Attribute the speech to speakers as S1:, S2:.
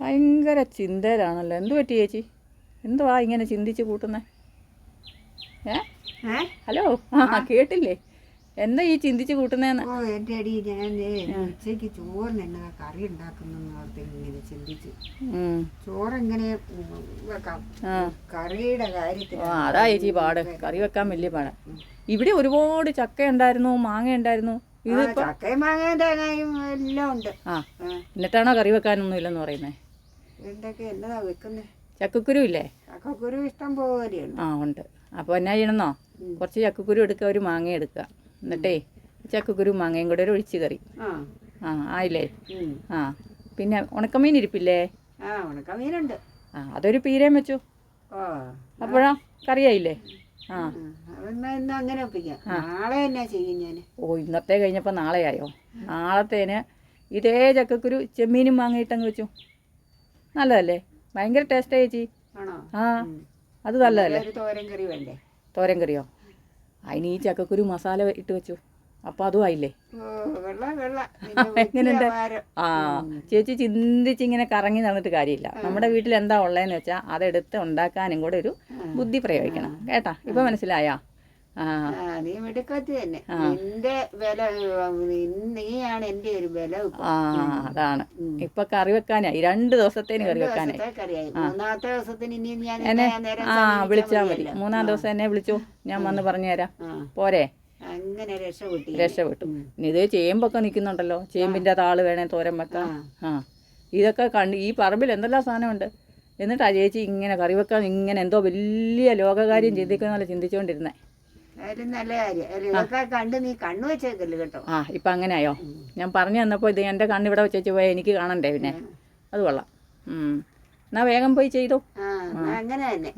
S1: ഭയങ്കര ചിന്തയിലാണല്ലോ. എന്ത് പറ്റി ചേച്ചി? എന്തുവാ ഇങ്ങനെ ചിന്തിച്ച് കൂട്ടുന്നേ? ഏ? ഹലോ? ആ കേട്ടില്ലേ? എന്താ ഈ ചിന്തിച്ച് കൂട്ടുന്നേന്ന്?
S2: ഓ എന്റെ അടി ഞാൻ ഉച്ചയ്ക്ക് ചോറിന് എന്നാ കറി ഉണ്ടാക്കുന്നെന്ന് ഓർത്ത് ഇങ്ങനെ ചിന്തിച്ചു. ചോറെങ്ങനെ വെക്കാം? കറിയുടെ കാര്യത്തിൽ
S1: അതാ ചേച്ചി പാട്. കറി വെക്കാൻ വലിയ പാടാ. ഇവിടെ ഒരുപാട് ചക്ക ഉണ്ടായിരുന്നു മാങ്ങ ഉണ്ടായിരുന്നു. ഇത്
S2: ചക്കയും മാങ്ങയും തേങ്ങയും എല്ലാം ഉണ്ട്.
S1: ആ.
S2: ആ,
S1: എന്നിട്ടാണോ കറി വെക്കാനൊന്നും ഇല്ലെന്ന് പറയുന്നേ?
S2: എന്തൊക്കെ എന്നതാ വെക്കുന്നത്
S1: ചക്കക്കുരു ഇല്ലേ
S2: ചക്കക്കുരു ഇഷ്ടം പോലെയുണ്ട്
S1: ആ ഉണ്ട്. അപ്പോൾ എന്നാ ചെയ്യണമെന്നോ കുറച്ച് ചക്കക്കുരു എടുക്കുക ഒരു മാങ്ങ എടുക്കുക എന്നിട്ടേ ചക്കക്കുരു മാങ്ങയും കൂടെ ഒരു ഒഴിച്ച് കറി.
S2: ആ.
S1: ആയില്ലേ? ആ പിന്നെ ഉണക്കമീൻ ഇരിപ്പില്ലേ?
S2: ആ ഉണക്കമീനുണ്ട്.
S1: ആ അതൊരു പീരയും വെച്ചു. അപ്പോഴാ കറിയായില്ലേ? ആ.
S2: അങ്ങനെ നാളെ എന്നാ ചെയ്യും ഞാൻ
S1: ഓ ഇന്നത്തെ കഴിഞ്ഞപ്പോൾ നാളെയായോ? നാളത്തേന് ഇതേ ചക്കക്കുരു ചെമ്മീനും മാങ്ങയിട്ടങ്ങ് വെച്ചു. നല്ലതല്ലേ? ഭയങ്കര ടേസ്റ്റാ ചേച്ചി. ആ അത് നല്ലതല്ലേ?
S2: തോരൻ കറി വേണ്ടേ?
S1: തോരൻ കറിയോ? അതിന് ഈ ചക്കക്കുരു മസാല ഇട്ട് വെച്ചു. അപ്പോൾ അതും ആയില്ലേ? എങ്ങനെയുണ്ട്? ആ ചേച്ചി ചിന്തിച്ച് ഇങ്ങനെ കറങ്ങി നടന്നിട്ട് കാര്യമില്ല. നമ്മുടെ വീട്ടിൽ എന്താ ഉള്ളതെന്ന് വെച്ചാൽ അതെടുത്ത് ഉണ്ടാക്കാനും കൂടെ ഒരു ബുദ്ധി പ്രയോഗിക്കണം. കേട്ടാ? ഇപ്പൊ മനസ്സിലായാ?
S2: നീ മിടുക്കത്തി തന്നെ. നിന്റെ വില നീയാണ് എന്റെ ഒരു വില
S1: ആ അതാണ്. ഇപ്പൊ കറി വെക്കാനായി. രണ്ട് ദിവസത്തേന് കറി വെക്കാനായി.
S2: മൂന്നാമത്തെ ദിവസത്തിന് ഇനി ഞാൻ
S1: എന്നെ? ആ
S2: വിളിച്ചാ
S1: വിളിച്ചാൽ മതി. മൂന്നാം ദിവസം എന്നെ വിളിച്ചു? ഞാൻ വന്ന് പറഞ്ഞു തരാം പോരെ.
S2: അങ്ങനെ രക്ഷപ്പെട്ടി
S1: രക്ഷപ്പെട്ടു ഇനി ഇത് ചേമ്പൊക്കെ നിൽക്കുന്നുണ്ടല്ലോ. ചേമ്പിന്റെ താൾ വേണേ തോരൻ വെക്കാം
S2: ആ.
S1: ഇതൊക്കെ കണ്ട് ഈ പറമ്പിൽ എന്തെല്ലാം സാധനമുണ്ട്? എന്നിട്ടാ ചേച്ചി ഇങ്ങനെ കറി വെക്കാൻ ഇങ്ങനെ എന്തോ വലിയ ലോകകാര്യം ചിന്തിക്കുന്നല്ല ചിന്തിച്ചുകൊണ്ടിരുന്നേ ആ. ഇപ്പൊ അങ്ങനെയായോ ഞാൻ പറഞ്ഞു തന്നപ്പോ ഇത് എന്റെ കണ്ണ് കണ്ണിവിടെ വെച്ചു പോയാൽ എനിക്ക് കാണണ്ടേ പിന്നെ? അത് കൊള്ളാം. ഉം. എന്നാ വേഗം പോയി ചെയ്തു.
S2: അങ്ങനെ തന്നെ.